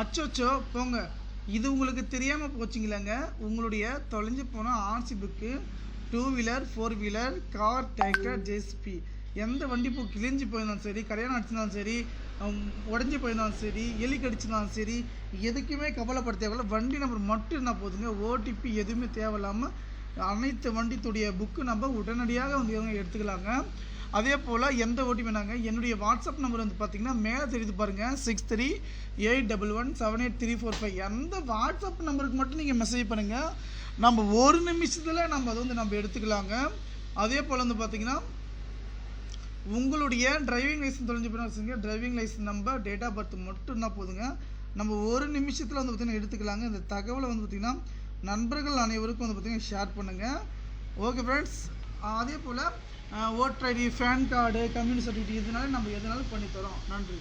அச்சோச்சோ போங்க. இது உங்களுக்கு தெரியாமல் போச்சுங்களேங்க? உங்களுடைய தொலைஞ்சு போன RC book two wheeler four wheeler car tractor JCB எந்த வண்டி இப்போ கிழிஞ்சு போயிருந்தாலும் சரி கல்யாணம் அடிச்சிருந்தாலும் சரி உடஞ்சி போயிருந்தாலும் சரி எலி கடிச்சிருந்தாலும் சரி எதுக்குமே கவலைப்பட தேவையில்ல வண்டி நம்பர் மட்டும் இருந்தால் போதுங்க. ஓடிபி எதுவுமே தேவையில்லாமல் அனைத்து வண்டித்துடைய புக்கு நம்ம உடனடியாக வந்து எடுத்துக்கலாங்க. அதே போல் எந்த ஓடிபி நாங்கள் என்னுடைய வாட்ஸ்அப் நம்பர் வந்து பார்த்தீங்கன்னா மேலே தெரியுது பாருங்கள் six three eight double one seven eight three four five எந்த வாட்ஸ்அப் நம்பருக்கு மட்டும் நீங்கள் மெசேஜ் பண்ணுங்கள் நம்ம ஒரு நிமிஷத்தில் நம்ம அதை வந்து நம்ம எடுத்துக்கலாங்க. அதே போல் வந்து பார்த்தீங்கன்னா உங்களுடைய டிரைவிங் லைசன்ஸ் தொலைஞ்சு போயினா driving licence number date of birth மட்டும்னா போதுங்க. நம்ம ஒரு நிமிஷத்தில் வந்து பார்த்திங்கன்னா எடுத்துக்கலாங்க. இந்த தகவலை வந்து பார்த்திங்கன்னா நண்பர்கள் அனைவருக்கும் வந்து பார்த்திங்கன்னா ஷேர் பண்ணுங்கள் ஓகே ஃப்ரெண்ட்ஸ் அதே போல் voter ID PAN card community certificate இதனால நம்ம எதனாலும் பண்ணித்தரோம். நன்றி.